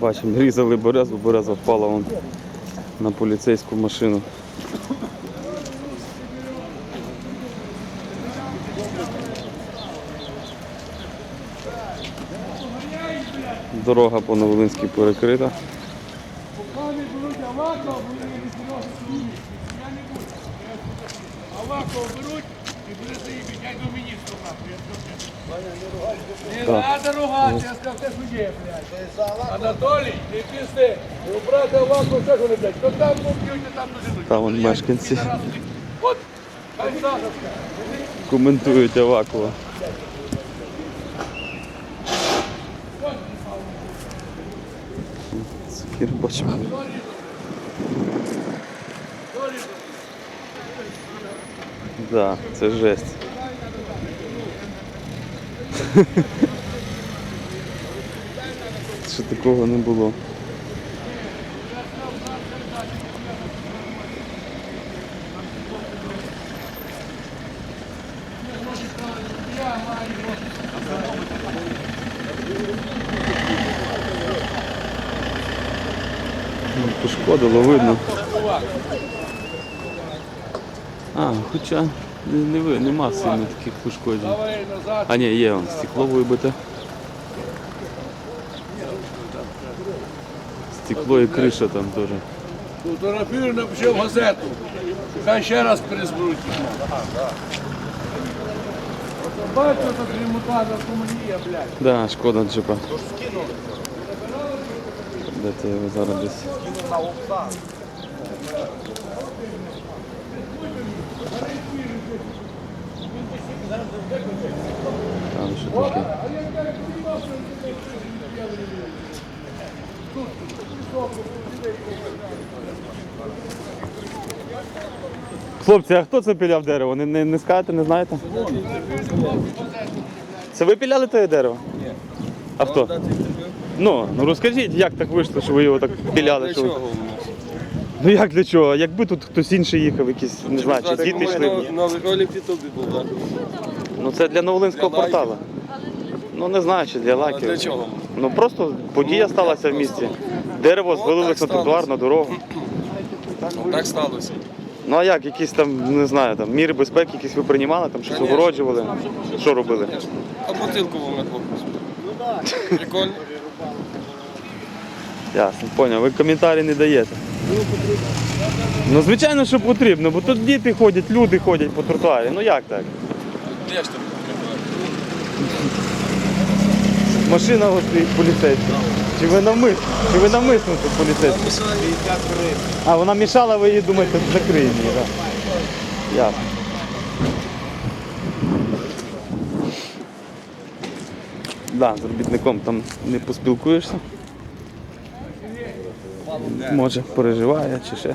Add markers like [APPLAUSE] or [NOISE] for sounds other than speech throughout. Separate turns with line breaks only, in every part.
Бачимо, різали березу, береза впала вон на поліцейську машину. Дорога по Новолинській перекрита.
Авакова беруть і буде заїбіть, Не треба ругати, я сказав, те що блядь. Анатолій, не пізди. У брата Авакова теж вони, блядь. То там поб'ють, і там дожидуть.
Там вон мешканці
От, хай
коментують Авакова. Цукір бачимо. Да, це жесть. [LAUGHS] Ще такого не було. Ну, Пошкодило, видно. А, хоча не, не нема сильно таких пошкоджень. А ні, є, он, стекло вибите. Стекло і криша там теж.
Фотографію напиши в газету. Хай ще раз перезберуть. Бачите, тут ремонтна комунія, блядь.
Да, шкода джипа. Де ти його зараз десь? Там що? Хлопці, а хто це піляв дерево? Не, не, не скажете, не знаєте? Це ви піляли те дерево? Ні. А хто? Ну, ну розкажіть, як так вийшло, що ви його так піляли? Що ви... Ну як для чого? Якби тут хтось інший їхав, якісь, не знаю, чи діти йшли.
Новий ролик в Ютубі був, так?
Ну це для Новолинського
Для лайків.
порталу. Ну не знаю, чи для лайків.
для чого?
Ну просто подія сталася в місті. Дерево звалилось на
так
тротуар,
сталося.
на дорогу.
Ну, так сталося.
Ну а як, якісь там, не знаю, там міри безпеки, якісь ви приймали, там щось огороджували. Що робили?
А бутилку вимитку. Прикольно.
Ясно, поняв. Ви коментарі не даєте. Ну, звичайно, що потрібно, бо тут діти ходять, люди ходять по тротуарі. Ну як так?
Де ж там?
Машина ось стоїть поліцейська. Чи ви навмисно? Чи ви навмисно тут поліцейська? А, вона мішала, ви її думаєте, закриємо її, так? Ясно. Да, з робітником там не поспілкуєшся. Може переживає чи ще.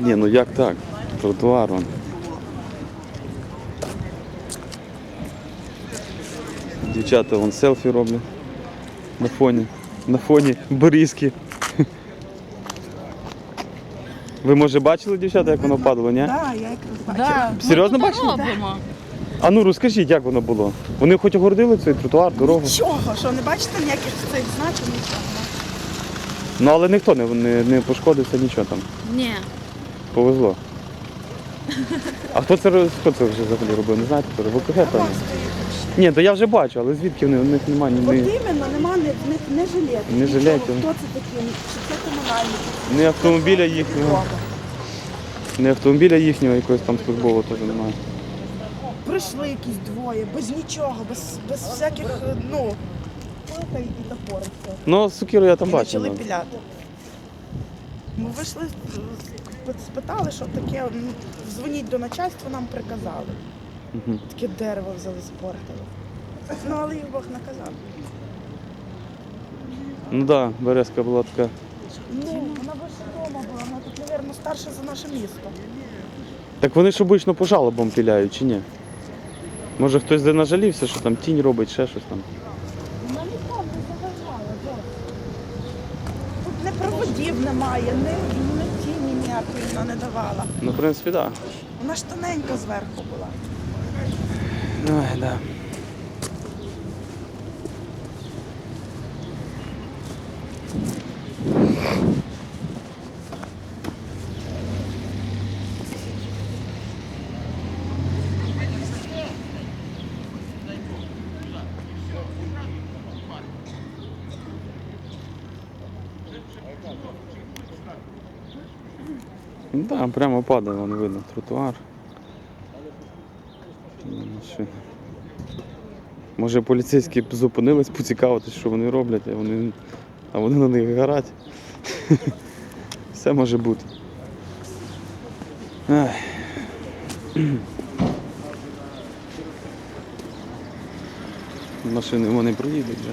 Ні, ну як так? Тротуар он. Дівчата вон селфі роблять на фоні. На фоні Борізки. Ви може бачили дівчата, як воно падало, ні?
Так, я якраз бачила.
Серйозно бачили?
робимо.
А ну розкажіть, як воно було? Вони хоч огородили цей тротуар, дорогу.
Нічого, що не бачите ніяких цих знаків, нічого.
Ну але ніхто не, не, не пошкодився, нічого там.
Ні.
Повезло. А хто це хто це вже взагалі робив? Не знаєте, хто ВКГ, певно? Ні, то я вже бачу, але звідки в них, них немає ні,
От
ні,
іменно нема ні, ні, ні жилетів.
Не
нічого. Хто це такі? Чи це комунальники?
ні автомобіля їхнього, ні автомобіля їхнього якогось там службового теж немає.
Прийшли якісь двоє, без нічого, без, без всяких, е, ну, палка і топор.
Ну, сукіру я там
І
бачив.
почали піляти. Ми вийшли, е, спитали, що таке, дзвоніть до начальства, нам приказали. Таке дерево взяли, спортили. Ну, але їх Бог наказав.
Ну так, да, березка була така.
Ну, вона вище дома була, вона тут, мабуть, старша за наше місто.
Так вони ж обично по жалобам піляють чи ні? Може хтось де нажалівся, що там тінь робить, ще щось там.
Вона нікому не заважала, Тут не проводів немає, ні, ні тіні ніякої вона не давала.
Ну, в принципі, так.
Вона ж тоненька зверху була.
Да. Ой, да. Прямо падає, вон видно тротуар. Ну. Може поліцейські зупинились поцікавитись, що вони роблять, а вони, а вони на них гарать. [LAUGHS] Все може бути. Машини вони проїдуть вже.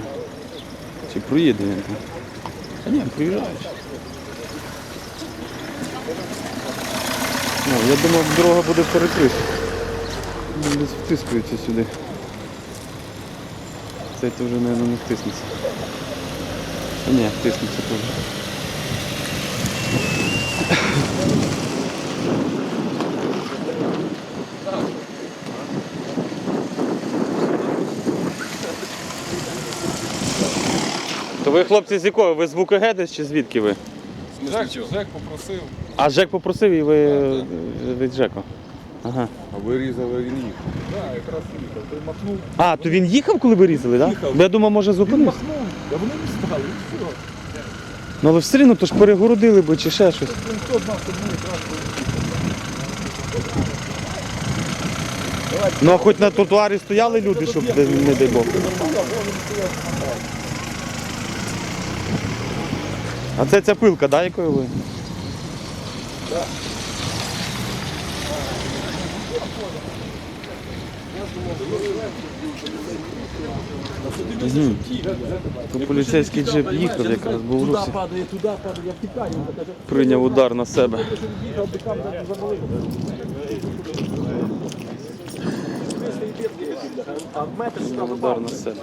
Чи проїде він там? Та нет, приезжаешь. О, я думав, дорога буде перекрита. Ну, Десь втискується сюди. Цей то вже, мабуть, не втиснеться. А ні, втиснеться теж. То ви хлопці з якого? Ви з ВКГ десь чи звідки ви?
Жек, Жек попросив.
А Жек попросив і ви е, від Жеку. Ага.
А вирізали він їх.
Так, якраз їхав. Той махнув,
А, то він їхав, коли ви різали, так?
Їхав.
Я думав, може зупинився.
махнув, а вони не стали, і все.
Ну але все одно то ж перегородили би чи ще щось.
Він хто знав, що ми якраз
Ну а хоч на тротуарі стояли люди, щоб не, дай Бог. А це ця пилка, да, якою ви? То поліцейський джип їхав, якраз був русі.
падає, туди падає, я втікаю.
Прийняв удар на себе.
А
Прийняв удар на себе.